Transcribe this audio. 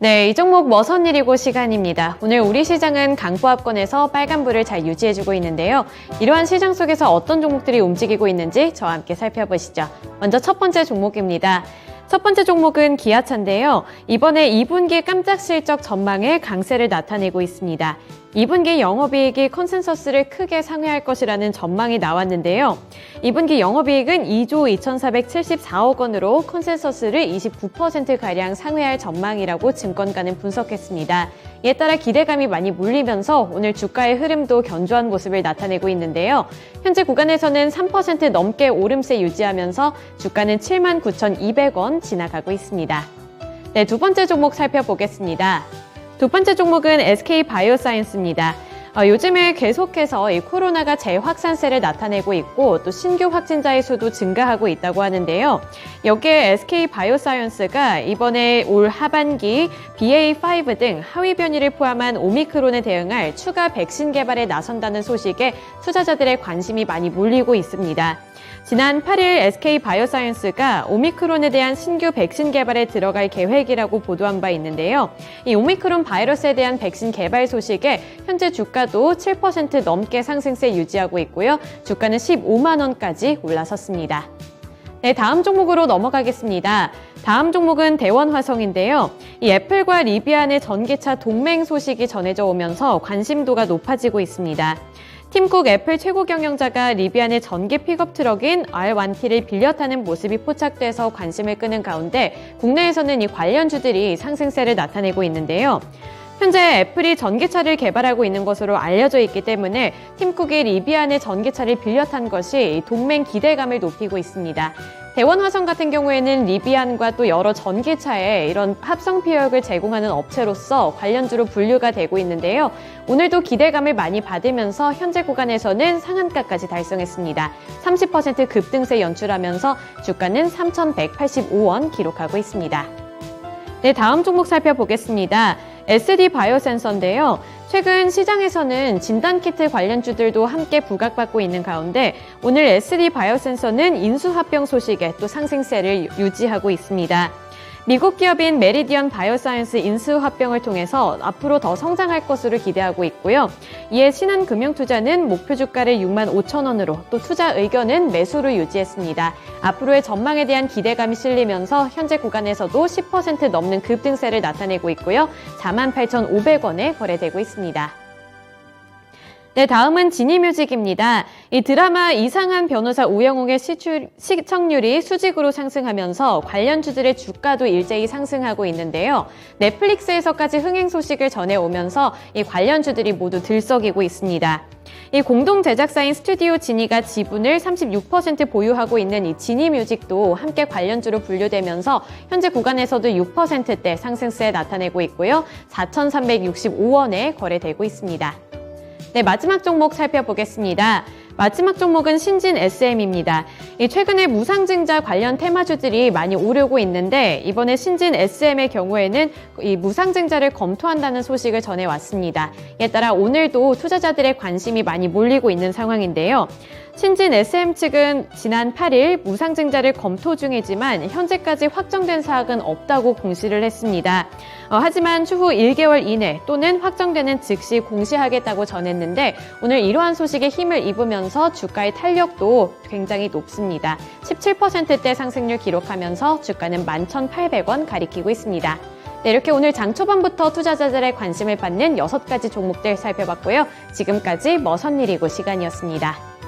네, 이 종목 머선 일이고 시간입니다. 오늘 우리 시장은 강보합권에서 빨간불을 잘 유지해주고 있는데요. 이러한 시장 속에서 어떤 종목들이 움직이고 있는지 저와 함께 살펴보시죠. 먼저 첫 번째 종목입니다. 첫 번째 종목은 기아차인데요. 이번에 2분기 깜짝 실적 전망에 강세를 나타내고 있습니다. 2분기 영업이익이 컨센서스를 크게 상회할 것이라는 전망이 나왔는데요. 2분기 영업이익은 2조 2,474억 원으로 컨센서스를 29%가량 상회할 전망이라고 증권가는 분석했습니다. 이에 따라 기대감이 많이 몰리면서 오늘 주가의 흐름도 견조한 모습을 나타내고 있는데요. 현재 구간에서는 3% 넘게 오름세 유지하면서 주가는 79,200원 지나가고 있습니다. 네, 두 번째 종목 살펴보겠습니다. 두 번째 종목은 SK 바이오사이언스입니다. 어, 요즘에 계속해서 이 코로나가 재확산세를 나타내고 있고 또 신규 확진자의 수도 증가하고 있다고 하는데요. 여기에 SK 바이오사이언스가 이번에 올 하반기 BA5 등 하위 변이를 포함한 오미크론에 대응할 추가 백신 개발에 나선다는 소식에 투자자들의 관심이 많이 몰리고 있습니다. 지난 8일 SK 바이오사이언스가 오미크론에 대한 신규 백신 개발에 들어갈 계획이라고 보도한 바 있는데요. 이 오미크론 바이러스에 대한 백신 개발 소식에 현재 주가 도 7% 넘게 상승세 유지하고 있고요. 주가는 15만 원까지 올라섰습니다. 네, 다음 종목으로 넘어가겠습니다. 다음 종목은 대원화성인데요. 이 애플과 리비안의 전기차 동맹 소식이 전해져 오면서 관심도가 높아지고 있습니다. 팀쿡 애플 최고 경영자가 리비안의 전기 픽업 트럭인 R1T를 빌려 타는 모습이 포착돼서 관심을 끄는 가운데 국내에서는 이 관련주들이 상승세를 나타내고 있는데요. 현재 애플이 전기차를 개발하고 있는 것으로 알려져 있기 때문에 팀쿡이 리비안의 전기차를 빌려 탄 것이 동맹 기대감을 높이고 있습니다. 대원화성 같은 경우에는 리비안과 또 여러 전기차에 이런 합성 피혁을 제공하는 업체로서 관련주로 분류가 되고 있는데요. 오늘도 기대감을 많이 받으면서 현재 구간에서는 상한가까지 달성했습니다. 30% 급등세 연출하면서 주가는 3,185원 기록하고 있습니다. 네, 다음 종목 살펴보겠습니다. SD 바이오 센서인데요. 최근 시장에서는 진단키트 관련주들도 함께 부각받고 있는 가운데 오늘 SD 바이오 센서는 인수합병 소식에 또 상승세를 유지하고 있습니다. 미국 기업인 메리디언 바이오사이언스 인수 합병을 통해서 앞으로 더 성장할 것으로 기대하고 있고요. 이에 신한금융투자는 목표 주가를 6만 5천 원으로 또 투자 의견은 매수를 유지했습니다. 앞으로의 전망에 대한 기대감이 실리면서 현재 구간에서도 10% 넘는 급등세를 나타내고 있고요. 4만 8,500원에 거래되고 있습니다. 네, 다음은 지니뮤직입니다. 이 드라마 이상한 변호사 우영웅의 시출, 시청률이 수직으로 상승하면서 관련 주들의 주가도 일제히 상승하고 있는데요. 넷플릭스에서까지 흥행 소식을 전해오면서 이 관련 주들이 모두 들썩이고 있습니다. 이 공동 제작사인 스튜디오 지니가 지분을 36% 보유하고 있는 이 지니 뮤직도 함께 관련주로 분류되면서 현재 구간에서도 6%대 상승세 나타내고 있고요. 4,365원에 거래되고 있습니다. 네, 마지막 종목 살펴보겠습니다. 마지막 종목은 신진 SM입니다. 최근에 무상증자 관련 테마주들이 많이 오르고 있는데 이번에 신진 SM의 경우에는 이 무상증자를 검토한다는 소식을 전해왔습니다. 이에 따라 오늘도 투자자들의 관심이 많이 몰리고 있는 상황인데요. 신진 SM 측은 지난 8일 무상증자를 검토 중이지만 현재까지 확정된 사항은 없다고 공시를 했습니다. 어, 하지만 추후 1개월 이내 또는 확정되는 즉시 공시하겠다고 전했는데 오늘 이러한 소식에 힘을 입으면서 주가의 탄력도 굉장히 높습니다. 17%대 상승률 기록하면서 주가는 11,800원 가리키고 있습니다. 네, 이렇게 오늘 장 초반부터 투자자들의 관심을 받는 6가지 종목들 살펴봤고요. 지금까지 머선일이고 시간이었습니다.